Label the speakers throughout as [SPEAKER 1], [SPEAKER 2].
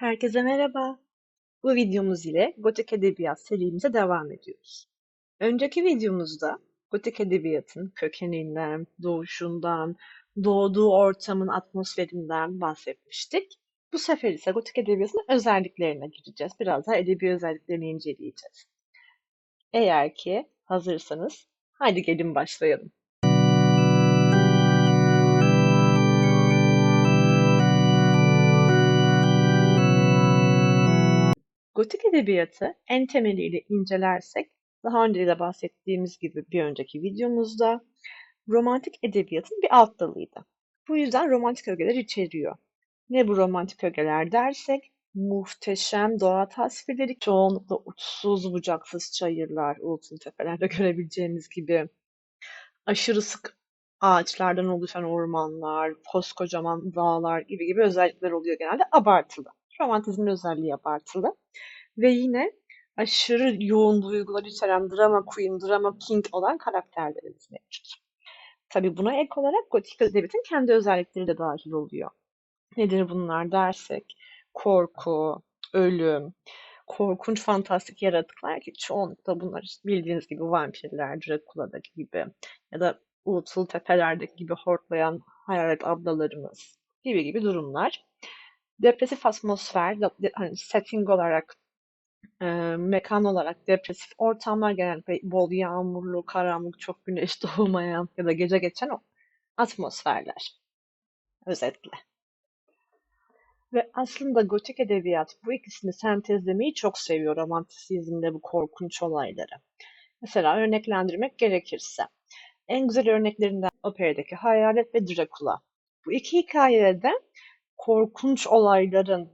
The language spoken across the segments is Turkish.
[SPEAKER 1] Herkese merhaba. Bu videomuz ile Gotik Edebiyat serimize devam ediyoruz. Önceki videomuzda Gotik Edebiyatın kökeninden, doğuşundan, doğduğu ortamın atmosferinden bahsetmiştik. Bu sefer ise Gotik Edebiyatı'nın özelliklerine gireceğiz. Biraz daha edebi özelliklerini inceleyeceğiz. Eğer ki hazırsanız haydi gelin başlayalım. Gotik edebiyatı en temeliyle incelersek, daha önce de bahsettiğimiz gibi bir önceki videomuzda, romantik edebiyatın bir alt dalıydı. Bu yüzden romantik ögeler içeriyor. Ne bu romantik ögeler dersek, muhteşem doğa tasvirleri, çoğunlukla uçsuz bucaksız çayırlar, ulusun tepelerde görebileceğimiz gibi, aşırı sık ağaçlardan oluşan ormanlar, koskocaman dağlar gibi gibi özellikler oluyor genelde abartılı. Romantizmin özelliği abartılı. Ve yine aşırı yoğun duygular içeren drama queen, drama king olan karakterlerimiz mevcut. Tabii buna ek olarak gotik edebiyatın kendi özellikleri de dahil oluyor. Nedir bunlar dersek, korku, ölüm, korkunç fantastik yaratıklar ki çoğunlukla bunlar bildiğiniz gibi vampirler, Dracula'daki gibi ya da Uğultul Tepeler'deki gibi hortlayan hayalet ablalarımız gibi gibi durumlar. Depresif atmosfer, hani setting olarak e, mekan olarak depresif ortamlar genellikle bol yağmurlu, karanlık, çok güneş doğmayan ya da gece geçen o atmosferler. Özetle. Ve aslında gotik edebiyat bu ikisini sentezlemeyi çok seviyor romantizmde bu korkunç olayları. Mesela örneklendirmek gerekirse. En güzel örneklerinden operadaki Hayalet ve Dracula. Bu iki hikayede korkunç olayların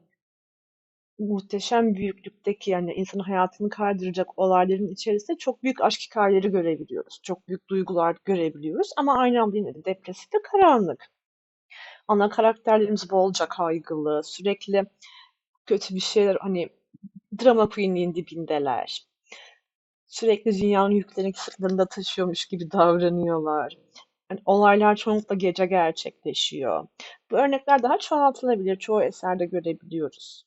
[SPEAKER 1] muhteşem büyüklükteki yani insanın hayatını kaydıracak olayların içerisinde çok büyük aşk hikayeleri görebiliyoruz. Çok büyük duygular görebiliyoruz ama aynı anda yine de depresif ve karanlık. Ana karakterlerimiz bolca kaygılı, sürekli kötü bir şeyler hani drama queenliğin dibindeler. Sürekli dünyanın yüklerini sırtlarında taşıyormuş gibi davranıyorlar. Yani olaylar çoğunlukla gece gerçekleşiyor. Bu örnekler daha çoğaltılabilir. Çoğu eserde görebiliyoruz.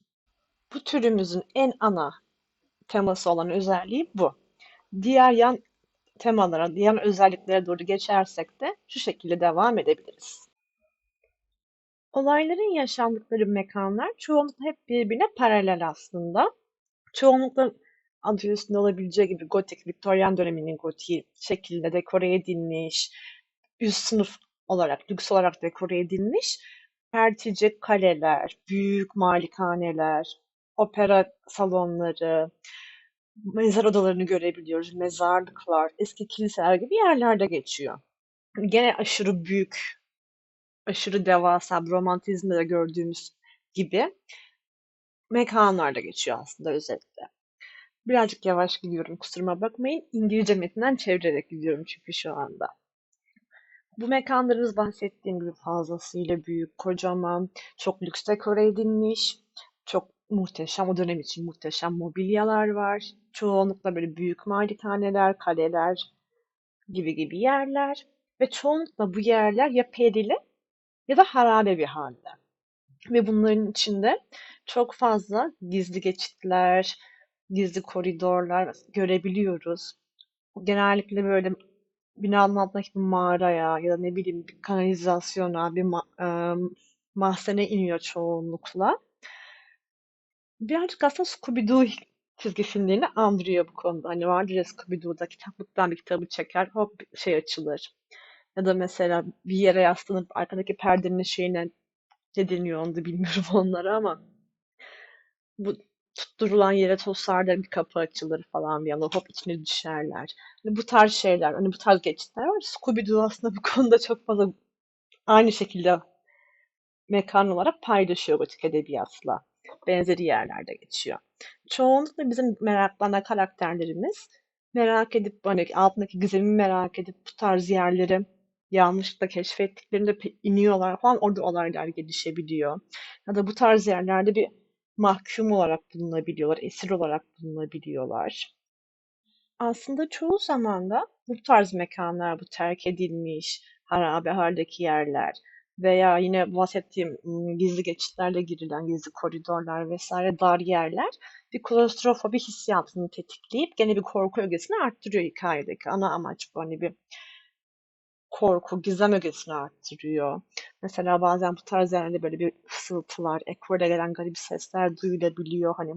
[SPEAKER 1] Bu türümüzün en ana teması olan özelliği bu. Diğer yan temalara, diğer özelliklere doğru geçersek de şu şekilde devam edebiliriz. Olayların yaşandıkları mekanlar çoğunlukla hep birbirine paralel aslında. Çoğunlukla adı üstünde olabileceği gibi gotik, Victorian döneminin gotiği şekilde dekore edilmiş, üst sınıf olarak, lüks olarak dekore edilmiş, perticik kaleler, büyük malikaneler, opera salonları, mezar odalarını görebiliyoruz. Mezarlıklar, eski kiliseler gibi yerlerde geçiyor. Gene aşırı büyük, aşırı devasa, romantizmde de gördüğümüz gibi mekanlarda geçiyor aslında özetle. Birazcık yavaş gidiyorum kusuruma bakmayın. İngilizce metinden çevirerek gidiyorum çünkü şu anda. Bu mekanlarımız bahsettiğim gibi fazlasıyla büyük, kocaman, çok lüks dekore edilmiş, çok muhteşem, o dönem için muhteşem mobilyalar var. Çoğunlukla böyle büyük malikaneler, kaleler gibi gibi yerler. Ve çoğunlukla bu yerler ya perili ya da harabe bir halde. Ve bunların içinde çok fazla gizli geçitler, gizli koridorlar görebiliyoruz. Genellikle böyle binanın altındaki bir mağaraya ya da ne bileyim bir kanalizasyona, bir ma e, mahzene iniyor çoğunlukla. Birazcık aslında Scooby-Doo çizgi filmlerini andırıyor bu konuda. Hani vardır ya Scooby-Doo'da kitaplıktan bir kitabı çeker, hop şey açılır. Ya da mesela bir yere yaslanıp arkadaki perdenin şeyine ne deniyor onu da bilmiyorum onlara ama bu tutturulan yere tosarda bir kapı açılır falan bir anda hop içine düşerler. Hani bu tarz şeyler, hani bu tarz geçitler var. Scooby-Doo aslında bu konuda çok fazla aynı şekilde mekan olarak paylaşıyor gotik edebiyatla benzeri yerlerde geçiyor. Çoğunlukla bizim meraklanan karakterlerimiz merak edip hani altındaki gizemi merak edip bu tarz yerleri yanlışlıkla keşfettiklerinde iniyorlar falan orada olaylar gelişebiliyor. Ya da bu tarz yerlerde bir mahkum olarak bulunabiliyorlar, esir olarak bulunabiliyorlar. Aslında çoğu zaman da bu tarz mekanlar, bu terk edilmiş, harabe haldeki yerler, veya yine bahsettiğim gizli geçitlerle girilen gizli koridorlar vesaire dar yerler bir klostrofobi hissiyatını tetikleyip gene bir korku ögesini arttırıyor hikayedeki ana amaç bu hani bir korku, gizem ögesini arttırıyor. Mesela bazen bu tarz yerlerde böyle bir fısıltılar, echo'da gelen garip sesler duyulabiliyor. Hani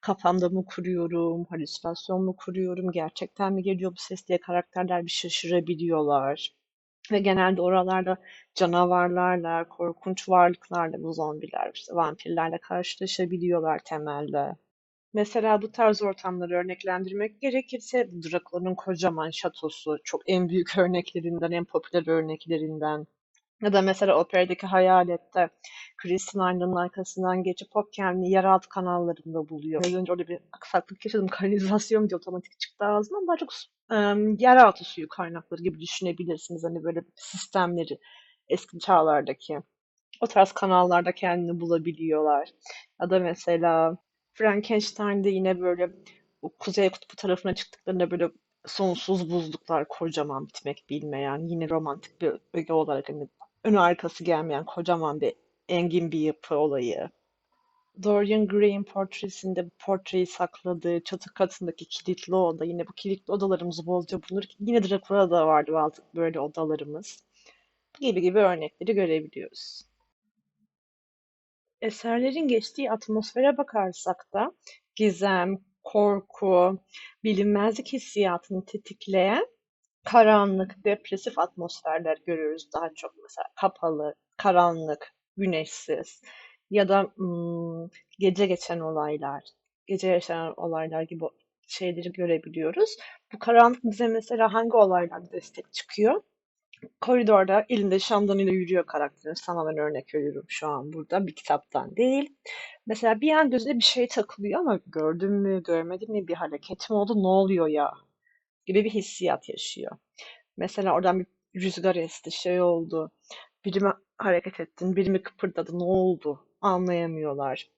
[SPEAKER 1] kafamda mı kuruyorum, halüsinasyon mu kuruyorum, gerçekten mi geliyor bu ses diye karakterler bir şaşırabiliyorlar. Ve genelde oralarda canavarlarla, korkunç varlıklarla, bu zombiler, işte vampirlerle karşılaşabiliyorlar temelde. Mesela bu tarz ortamları örneklendirmek gerekirse Drakula'nın kocaman şatosu çok en büyük örneklerinden, en popüler örneklerinden. Ya da mesela operadaki Hayalet'te Christine aynanın arkasından geçip hop kendini yeraltı kanallarında buluyor. Az önce orada bir aksaklık yaşadım. Kanalizasyon diye otomatik çıktı ağzımdan. Daha çok um, yeraltı suyu kaynakları gibi düşünebilirsiniz. Hani böyle sistemleri eski çağlardaki. O tarz kanallarda kendini bulabiliyorlar. Ya da mesela Frankenstein'de yine böyle o Kuzey Kutbu tarafına çıktıklarında böyle sonsuz buzluklar kocaman bitmek bilmeyen yine romantik bir öge olarak hani önü arkası gelmeyen kocaman bir engin bir yapı olayı. Dorian Gray'in portresinde portreyi sakladığı çatı katındaki kilitli oda yine bu kilitli odalarımız bolca bulunur. Yine Dracula'da da vardı böyle odalarımız. Gibi gibi örnekleri görebiliyoruz. Eserlerin geçtiği atmosfere bakarsak da gizem, korku, bilinmezlik hissiyatını tetikleyen karanlık, depresif atmosferler görüyoruz daha çok mesela kapalı, karanlık, güneşsiz ya da hmm, gece geçen olaylar, gece yaşanan olaylar gibi şeyleri görebiliyoruz. Bu karanlık bize mesela hangi olaylarda destek çıkıyor? Koridorda elinde şamdanıyla yürüyor karakterimiz. Tamamen örnek veriyorum şu an burada. Bir kitaptan değil. Mesela bir an gözüne bir şey takılıyor ama gördün mü, görmedin mi, bir hareket mi oldu, ne oluyor ya gibi bir hissiyat yaşıyor. Mesela oradan bir rüzgar esti, şey oldu. Biri mi hareket ettin, biri mi kıpırdadı, ne oldu anlayamıyorlar.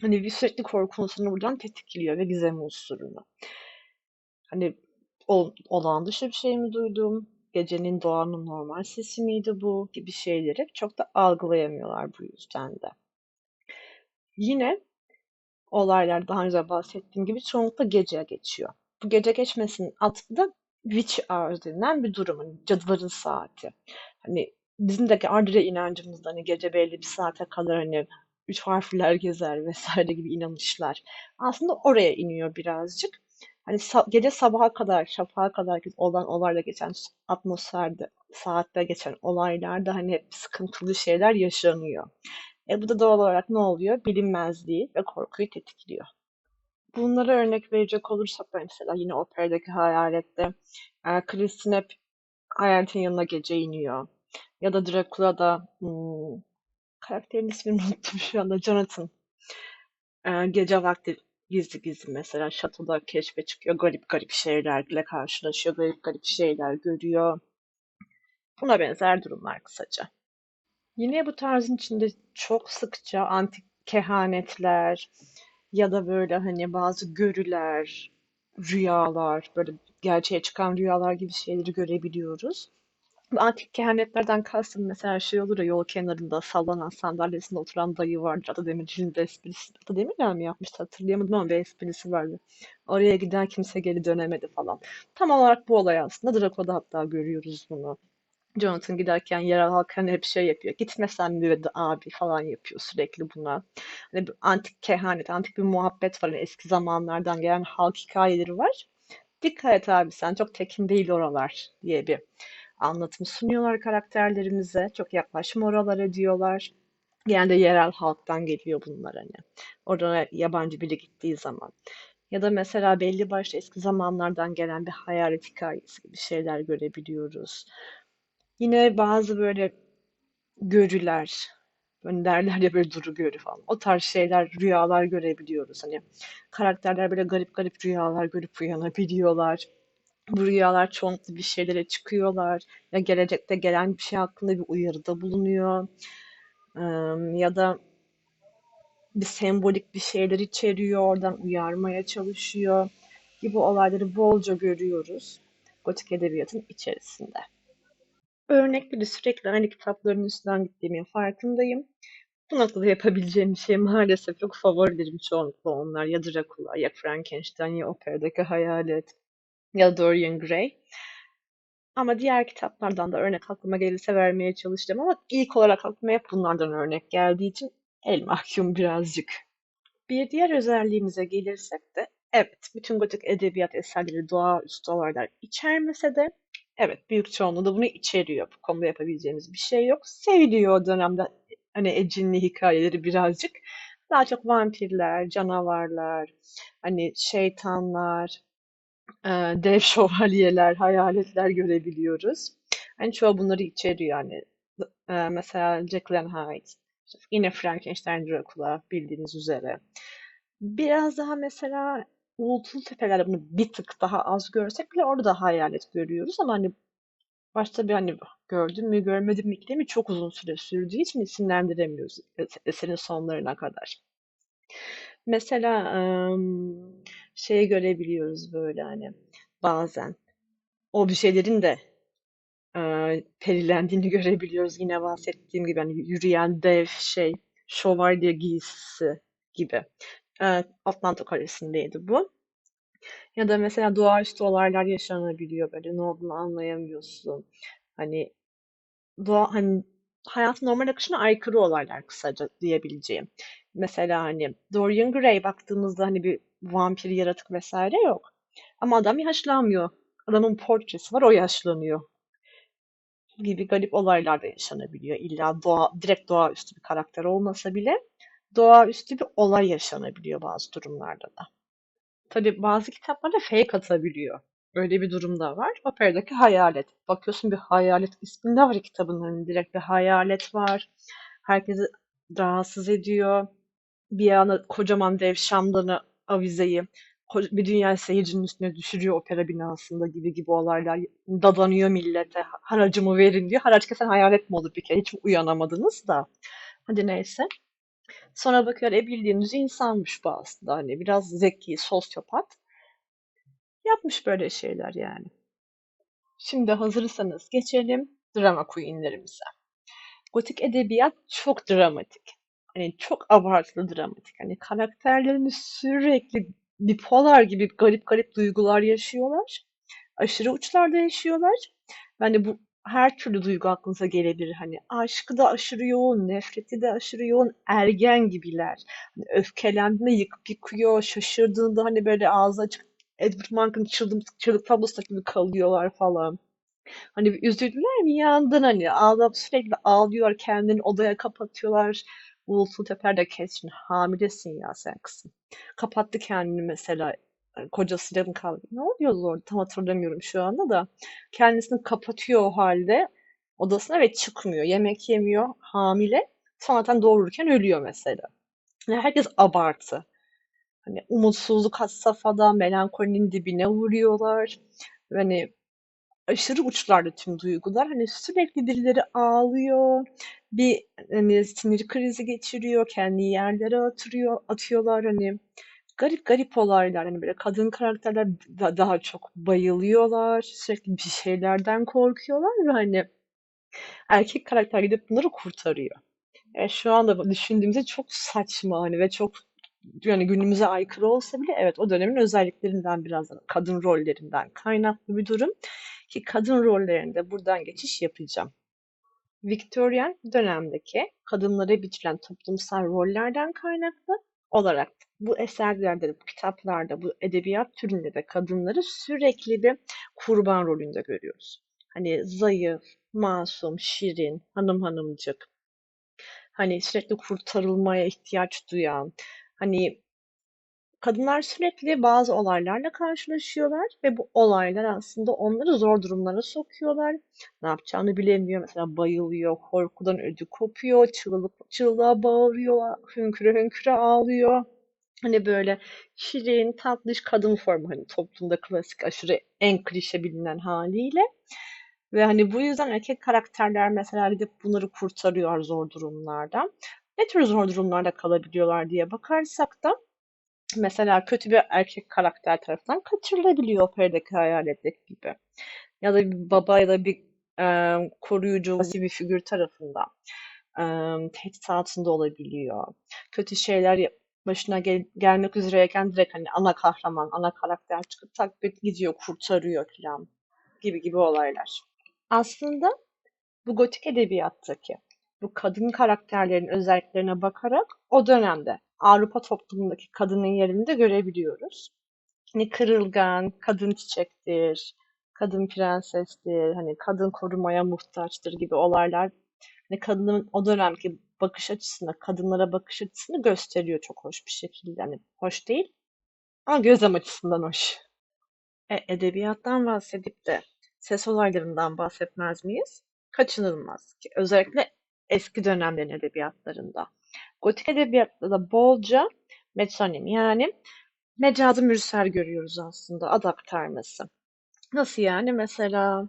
[SPEAKER 1] Hani bir sürekli korku unsurunu buradan tetikliyor ve gizem unsurunu. Hani ol, olağan dışı bir şey mi duydum? Gecenin doğanın normal sesi miydi bu? Gibi şeyleri çok da algılayamıyorlar bu yüzden de. Yine olaylar daha önce bahsettiğim gibi çoğunlukla gece geçiyor. Bu gece geçmesinin altında witch hours denilen bir durum. Hani cadıların saati. Hani bizim de Ardire inancımızda hani gece belli bir saate kadar hani üç harfler gezer vesaire gibi inanışlar. Aslında oraya iniyor birazcık. Hani sa- gece sabaha kadar, şafağa kadar olan olayla geçen atmosferde, saatte geçen olaylarda hani hep sıkıntılı şeyler yaşanıyor. E bu da doğal olarak ne oluyor? Bilinmezliği ve korkuyu tetikliyor. Bunlara örnek verecek olursak mesela yine operadaki hayalette e, Kristin hep hayaletin yanına gece iniyor. Ya da Dracula'da hmm, karakterin ismini unuttum şu anda Jonathan. E, gece vakti gizli gizli mesela şatoda keşfe çıkıyor. Garip garip şeylerle karşılaşıyor. Garip garip şeyler görüyor. Buna benzer durumlar kısaca. Yine bu tarzın içinde çok sıkça antik kehanetler ya da böyle hani bazı görüler, rüyalar, böyle gerçeğe çıkan rüyalar gibi şeyleri görebiliyoruz. Antik kehanetlerden kastım mesela şey olur ya yol kenarında sallanan sandalyesinde oturan dayı vardır. Atademir'in de esprisi. Atademir'le mi yapmıştı hatırlayamadım ama bir esprisi vardı. Oraya giden kimse geri dönemedi falan. Tam olarak bu olay aslında. Draco'da hatta görüyoruz bunu. Jonathan giderken yerel halk hani hep şey yapıyor. Gitmesen dedi abi falan yapıyor sürekli buna. Hani bir antik kehanet, antik bir muhabbet var. Hani eski zamanlardan gelen halk hikayeleri var. Dikkat et abi sen çok tekin değil oralar diye bir anlatım sunuyorlar karakterlerimize. Çok yaklaşma oralara diyorlar. Genelde yerel halktan geliyor bunlar hani. Orada yabancı biri gittiği zaman. Ya da mesela belli başlı eski zamanlardan gelen bir hayalet hikayesi gibi şeyler görebiliyoruz. Yine bazı böyle görüler, hani derler ya böyle duru görü falan. O tarz şeyler, rüyalar görebiliyoruz. Hani karakterler böyle garip garip rüyalar görüp uyanabiliyorlar. Bu rüyalar çoğunlukla bir şeylere çıkıyorlar. Ya gelecekte gelen bir şey hakkında bir uyarıda bulunuyor. Ya da bir sembolik bir şeyler içeriyor, oradan uyarmaya çalışıyor gibi olayları bolca görüyoruz gotik edebiyatın içerisinde. Örnekleri sürekli aynı kitapların üstünden gittiğimin farkındayım. Bu noktada yapabileceğim şey maalesef yok. Favorilerim çoğunlukla onlar. Ya Dracula, ya Frankenstein, ya operadaki Hayalet, ya Dorian Gray. Ama diğer kitaplardan da örnek aklıma gelirse vermeye çalıştım ama ilk olarak aklıma hep bunlardan örnek geldiği için el mahkum birazcık. Bir diğer özelliğimize gelirsek de evet bütün gotik edebiyat eserleri doğaüstü olaylar içermese de evet büyük çoğunluğu da bunu içeriyor. Bu konuda yapabileceğimiz bir şey yok. Seviliyor o dönemde hani ecinli hikayeleri birazcık. Daha çok vampirler, canavarlar, hani şeytanlar, dev şövalyeler, hayaletler görebiliyoruz. Hani çoğu bunları içeriyor yani. Mesela and Hyde, yine Frankenstein Dracula bildiğiniz üzere. Biraz daha mesela Uğultulu Tepeler'de bunu bir tık daha az görsek bile orada da hayalet görüyoruz ama hani başta bir hani gördüm mü görmedim mi ikilemi çok uzun süre sürdüğü için isimlendiremiyoruz es- eserin sonlarına kadar. Mesela em, şey görebiliyoruz böyle hani bazen objelerin de e, perilendiğini görebiliyoruz. Yine bahsettiğim gibi hani yürüyen dev şey şövalye giysisi gibi. E, Atlanta Kalesi'ndeydi bu. Ya da mesela doğaüstü olaylar yaşanabiliyor böyle ne olduğunu anlayamıyorsun. Hani doğa hani hayatın normal akışına aykırı olaylar kısaca diyebileceğim. Mesela hani Dorian Gray baktığımızda hani bir vampir yaratık vesaire yok. Ama adam yaşlanmıyor. Adamın portresi var o yaşlanıyor gibi garip olaylar da yaşanabiliyor. İlla doğa, direkt doğaüstü bir karakter olmasa bile doğaüstü bir olay yaşanabiliyor bazı durumlarda da. Tabii bazı kitaplarda fake atabiliyor. Öyle bir durum da var. Operadaki hayalet. Bakıyorsun bir hayalet isminde var kitabın. Hani direkt bir hayalet var. Herkesi rahatsız ediyor. Bir yana kocaman dev şamdanı avizeyi bir dünya seyircinin üstüne düşürüyor opera binasında gibi gibi olaylar. Dadanıyor millete. Haracımı verin diyor. Haraç kesen hayalet mi olur bir kere? Hiç uyanamadınız da. Hadi neyse. Sonra bakıyor e bildiğiniz insanmış bu aslında. Hani biraz zeki, sosyopat. Yapmış böyle şeyler yani. Şimdi hazırsanız geçelim drama queenlerimize. Gotik edebiyat çok dramatik. Hani çok abartılı dramatik. Hani karakterlerimiz sürekli bipolar gibi garip garip duygular yaşıyorlar. Aşırı uçlarda yaşıyorlar. Yani bu her türlü duygu aklınıza gelebilir. Hani aşkı da aşırı yoğun, nefreti de aşırı yoğun, ergen gibiler. Hani öfkelendiğinde yıkıp yıkıyor, şaşırdığında hani böyle ağzı açık Edward Monk'ın çığlık, çığlık tablosu gibi kalıyorlar falan. Hani üzüldüler mi? Yandın hani. Ağlayıp sürekli ağlıyorlar. Kendini odaya kapatıyorlar. Uğultu Teper de kesin hamilesin ya sen kızım. Kapattı kendini mesela. Yani kocasıyla mı kaldı? Ne oluyordu orada? Tam hatırlamıyorum şu anda da. Kendisini kapatıyor o halde odasına ve çıkmıyor. Yemek yemiyor. Hamile. Sonradan doğururken ölüyor mesela. Yani herkes abartı. Hani umutsuzluk had safhada, melankolinin dibine vuruyorlar. Hani aşırı uçlarda tüm duygular. Hani sürekli birileri ağlıyor, bir hani sinir krizi geçiriyor, kendi yerlere atıyor, atıyorlar hani garip garip olaylar. Hani böyle kadın karakterler da- daha çok bayılıyorlar, sürekli bir şeylerden korkuyorlar ve hani erkek karakter gidip bunları kurtarıyor. E, şu anda düşündüğümüzde çok saçma hani ve çok yani günümüze aykırı olsa bile evet o dönemin özelliklerinden biraz kadın rollerinden kaynaklı bir durum ki kadın rollerinde buradan geçiş yapacağım. Victorian dönemdeki kadınlara biçilen toplumsal rollerden kaynaklı olarak bu eserlerde, bu kitaplarda, bu edebiyat türünde de kadınları sürekli bir kurban rolünde görüyoruz. Hani zayıf, masum, şirin, hanım hanımcık, hani sürekli kurtarılmaya ihtiyaç duyan, hani Kadınlar sürekli bazı olaylarla karşılaşıyorlar ve bu olaylar aslında onları zor durumlara sokuyorlar. Ne yapacağını bilemiyor. Mesela bayılıyor, korkudan ödü kopuyor, çığlık, çığlığa bağırıyor, hünküre hünküre ağlıyor. Hani böyle şirin, tatlış kadın formu hani toplumda klasik aşırı en klişe bilinen haliyle. Ve hani bu yüzden erkek karakterler mesela gidip bunları kurtarıyor zor durumlardan. Ne tür zor durumlarda kalabiliyorlar diye bakarsak da mesela kötü bir erkek karakter tarafından kaçırılabiliyor operadaki hayaletlik gibi. Ya da bir baba ya da bir e, koruyucu bir figür tarafından e, tehdit altında olabiliyor. Kötü şeyler başına gel- gelmek üzereyken direkt hani ana kahraman, ana karakter çıkıp tak gidiyor, kurtarıyor falan gibi gibi olaylar. Aslında bu gotik edebiyattaki bu kadın karakterlerin özelliklerine bakarak o dönemde Avrupa toplumundaki kadının yerini de görebiliyoruz. Hani kırılgan, kadın çiçektir, kadın prensestir, hani kadın korumaya muhtaçtır gibi olaylar hani kadının o dönemki bakış açısına, kadınlara bakış açısını gösteriyor çok hoş bir şekilde. Hani hoş değil ama gözlem açısından hoş. E, edebiyattan bahsedip de ses olaylarından bahsetmez miyiz? Kaçınılmaz ki. Özellikle eski dönemlerin edebiyatlarında. Gotik edebiyatta da bolca metonim yani mecazı mürsel görüyoruz aslında ad aktarması. Nasıl yani? Mesela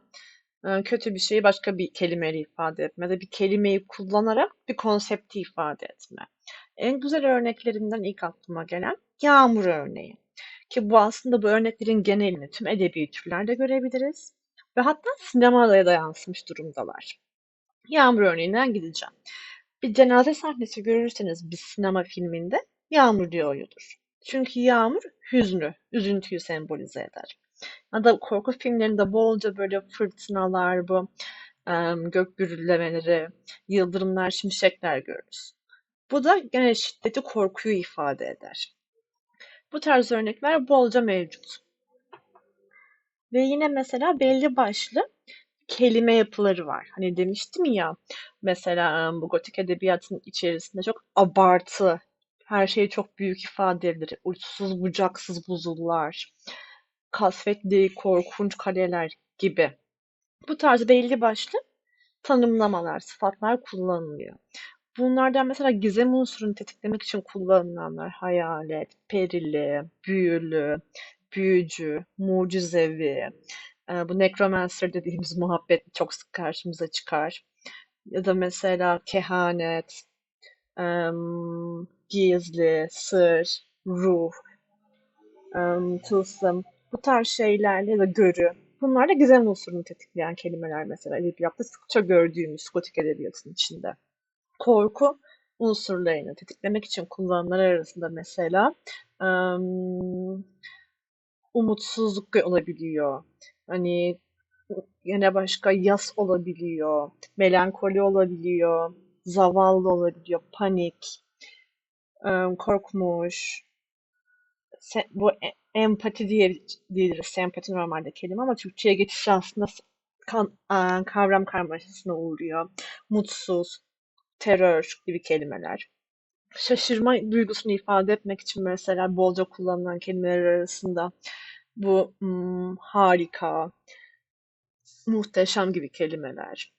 [SPEAKER 1] e, kötü bir şeyi başka bir kelimeyle ifade etme de bir kelimeyi kullanarak bir konsepti ifade etme. En güzel örneklerinden ilk aklıma gelen yağmur örneği. Ki bu aslında bu örneklerin genelini tüm edebi türlerde görebiliriz. Ve hatta sinemaya da yansımış durumdalar. Yağmur örneğinden gideceğim. Bir cenaze sahnesi görürseniz bir sinema filminde yağmur diyordur. Çünkü yağmur hüznü, üzüntüyü sembolize eder. Ya da korku filmlerinde bolca böyle fırtınalar, bu gök gürüldemeleri, yıldırımlar, şimşekler görürüz. Bu da gene şiddeti, korkuyu ifade eder. Bu tarz örnekler bolca mevcut. Ve yine mesela belli başlı kelime yapıları var. Hani demiştim ya mesela bu gotik edebiyatın içerisinde çok abartı, her şeyi çok büyük ifade edilir. Uçsuz bucaksız buzullar, kasvetli korkunç kaleler gibi. Bu tarz belli başlı tanımlamalar, sıfatlar kullanılıyor. Bunlardan mesela gizem unsurunu tetiklemek için kullanılanlar hayalet, perili, büyülü, büyücü, mucizevi, bu necromancer dediğimiz muhabbet çok sık karşımıza çıkar. Ya da mesela kehanet, gizli, sır, ruh, tılsım bu tarz şeylerle ya da görü. Bunlar da gizem unsurunu tetikleyen kelimeler mesela edebiyatta sıkça gördüğümüz gotik edebiyatın içinde. Korku unsurlarını tetiklemek için kullanımlar arasında mesela em, umutsuzluk olabiliyor. Hani yine başka yas olabiliyor, melankoli olabiliyor, zavallı olabiliyor, panik, em, korkmuş. Bu e- empati diye diyebiliriz. Sempati normalde kelime ama Türkçe'ye geçiş aslında kan- kavram karmaşasına uğruyor. Mutsuz, terör gibi kelimeler. Şaşırma duygusunu ifade etmek için mesela bolca kullanılan kelimeler arasında bu hmm, harika, muhteşem gibi kelimeler.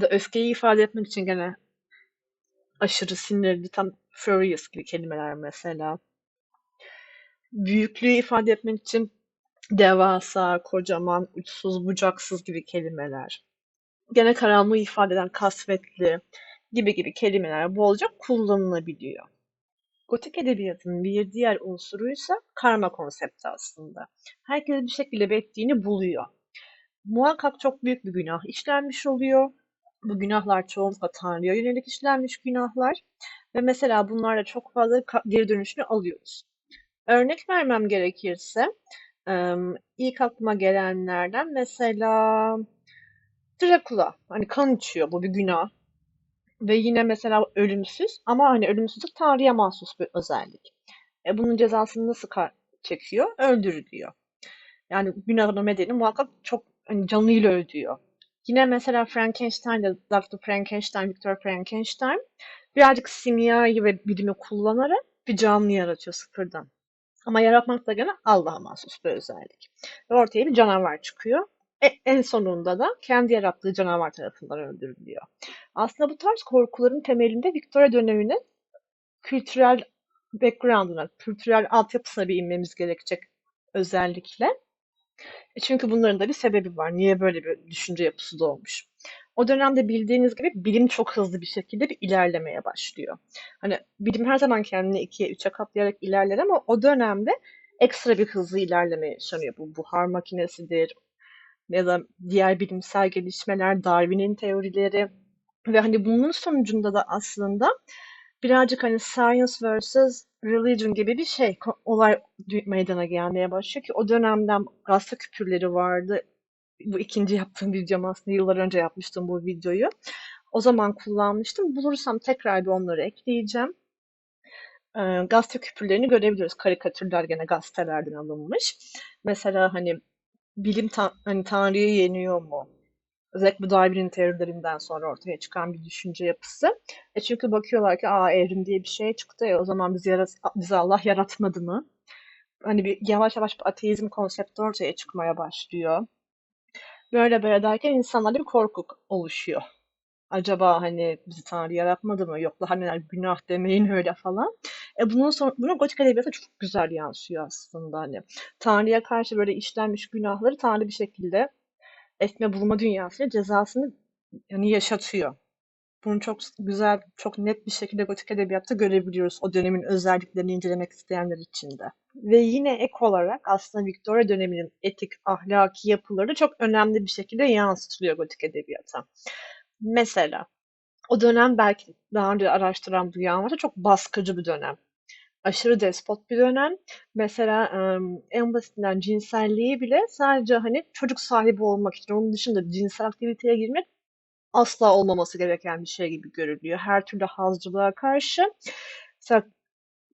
[SPEAKER 1] Da öfkeyi ifade etmek için gene aşırı sinirli, tam furious gibi kelimeler mesela. Büyüklüğü ifade etmek için devasa, kocaman, uçsuz, bucaksız gibi kelimeler. Gene karanlığı ifade eden kasvetli gibi gibi kelimeler bolca kullanılabiliyor. Gotik edebiyatının bir diğer unsuruysa karma konsepti aslında. Herkes bir şekilde bettiğini buluyor. Muhakkak çok büyük bir günah işlenmiş oluyor. Bu günahlar çoğunlukla Tanrı'ya yönelik işlenmiş günahlar. Ve mesela bunlarla çok fazla geri dönüşünü alıyoruz. Örnek vermem gerekirse ilk aklıma gelenlerden mesela Dracula. Hani kan içiyor bu bir günah. Ve yine mesela ölümsüz ama hani ölümsüzlük Tanrı'ya mahsus bir özellik. E bunun cezasını nasıl çekiyor? Öldürülüyor. Yani günahın bedeli muhakkak çok hani canıyla ödüyor. Yine mesela Frankenstein'de Dr. Frankenstein, Victor Frankenstein birazcık simyayı ve bilimi kullanarak bir canlı yaratıyor sıfırdan. Ama yaratmak da gene Allah'a mahsus bir özellik. Ve ortaya bir canavar çıkıyor. E, en sonunda da kendi yarattığı canavar tarafından öldürülüyor. Aslında bu tarz korkuların temelinde Victoria döneminin kültürel background'una, kültürel altyapısına bir inmemiz gerekecek özellikle. E çünkü bunların da bir sebebi var. Niye böyle bir düşünce yapısı doğmuş? O dönemde bildiğiniz gibi bilim çok hızlı bir şekilde bir ilerlemeye başlıyor. Hani bilim her zaman kendini ikiye, üçe katlayarak ilerler ama o dönemde ekstra bir hızlı ilerleme yaşanıyor. Bu buhar makinesidir, ya da diğer bilimsel gelişmeler, Darwin'in teorileri ve hani bunun sonucunda da aslında birazcık hani science versus religion gibi bir şey olay meydana gelmeye başlıyor ki o dönemden gazete küpürleri vardı. Bu ikinci yaptığım videom aslında yıllar önce yapmıştım bu videoyu. O zaman kullanmıştım. Bulursam tekrar bir onları ekleyeceğim. Ee, gazete küpürlerini görebiliyoruz. Karikatürler gene gazetelerden alınmış. Mesela hani bilim ta- hani Tanrı'yı yeniyor mu? Özellikle bu Darwin'in teorilerinden sonra ortaya çıkan bir düşünce yapısı. E çünkü bakıyorlar ki aa evrim diye bir şey çıktı ya o zaman biz yarat bizi Allah yaratmadı mı? Hani bir yavaş yavaş bir ateizm konsepti ortaya çıkmaya başlıyor. Böyle böyle derken insanlarda bir korku oluşuyor. Acaba hani bizi Tanrı yaratmadı mı? Yok daha neler günah demeyin öyle falan. E bunun son, bunu gotik edebiyata çok güzel yansıyor aslında hani. Tanrı'ya karşı böyle işlenmiş günahları Tanrı bir şekilde etme bulma dünyasıyla cezasını yani yaşatıyor. Bunu çok güzel, çok net bir şekilde gotik edebiyatta görebiliyoruz o dönemin özelliklerini incelemek isteyenler için de. Ve yine ek olarak aslında Victoria döneminin etik, ahlaki yapıları çok önemli bir şekilde yansıtılıyor gotik edebiyata. Mesela o dönem belki daha önce araştıran duyan varsa çok baskıcı bir dönem. Aşırı despot bir dönem. Mesela en basitinden cinselliği bile sadece hani çocuk sahibi olmak için onun dışında cinsel aktiviteye girmek asla olmaması gereken bir şey gibi görülüyor. Her türlü hazcılığa karşı mesela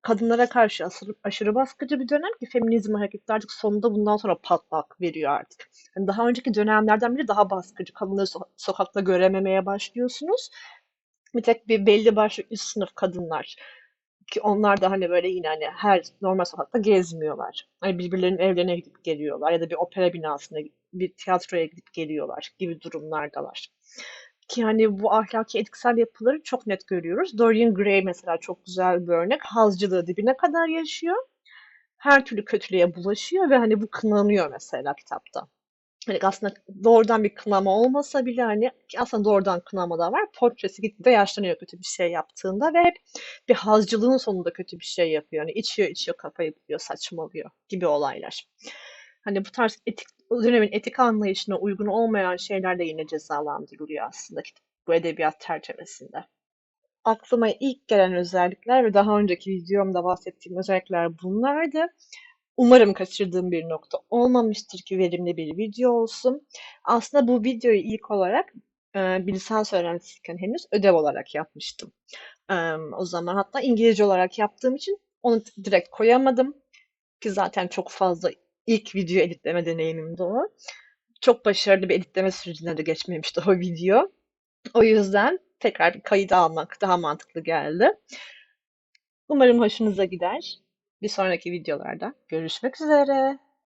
[SPEAKER 1] kadınlara karşı aşırı, aşırı baskıcı bir dönem ki feminizm hareketi artık sonunda bundan sonra patlak veriyor artık. Yani daha önceki dönemlerden bile daha baskıcı. Kadınları so- sokakta görememeye başlıyorsunuz. Bir tek bir belli başlı üst sınıf kadınlar ki onlar da hani böyle yine hani her normal sokakta gezmiyorlar. Hani birbirlerinin evlerine gidip geliyorlar ya da bir opera binasına, bir tiyatroya gidip geliyorlar gibi durumlardalar. Ki hani bu ahlaki etiksel yapıları çok net görüyoruz. Dorian Gray mesela çok güzel bir örnek. Hazcılığı dibine kadar yaşıyor. Her türlü kötülüğe bulaşıyor ve hani bu kınanıyor mesela kitapta. Hani aslında doğrudan bir kınama olmasa bile hani aslında doğrudan kınama da var. Portresi gitgide yaşlanıyor kötü bir şey yaptığında ve hep bir hazcılığın sonunda kötü bir şey yapıyor. Hani içiyor içiyor kafayı buluyor saçmalıyor gibi olaylar. Hani bu tarz etik, dönemin etik anlayışına uygun olmayan şeyler de yine cezalandırılıyor aslında bu edebiyat çerçevesinde. Aklıma ilk gelen özellikler ve daha önceki videomda bahsettiğim özellikler bunlardı. Umarım kaçırdığım bir nokta olmamıştır ki verimli bir video olsun. Aslında bu videoyu ilk olarak e, bir lisans öğrencisiyken henüz ödev olarak yapmıştım. E, o zaman hatta İngilizce olarak yaptığım için onu direkt koyamadım. Ki zaten çok fazla ilk video editleme deneyimimdi o. Çok başarılı bir editleme sürecine de geçmemişti o video. O yüzden tekrar bir kayıt almak daha mantıklı geldi. Umarım hoşunuza gider. Bir sonraki videolarda görüşmek üzere.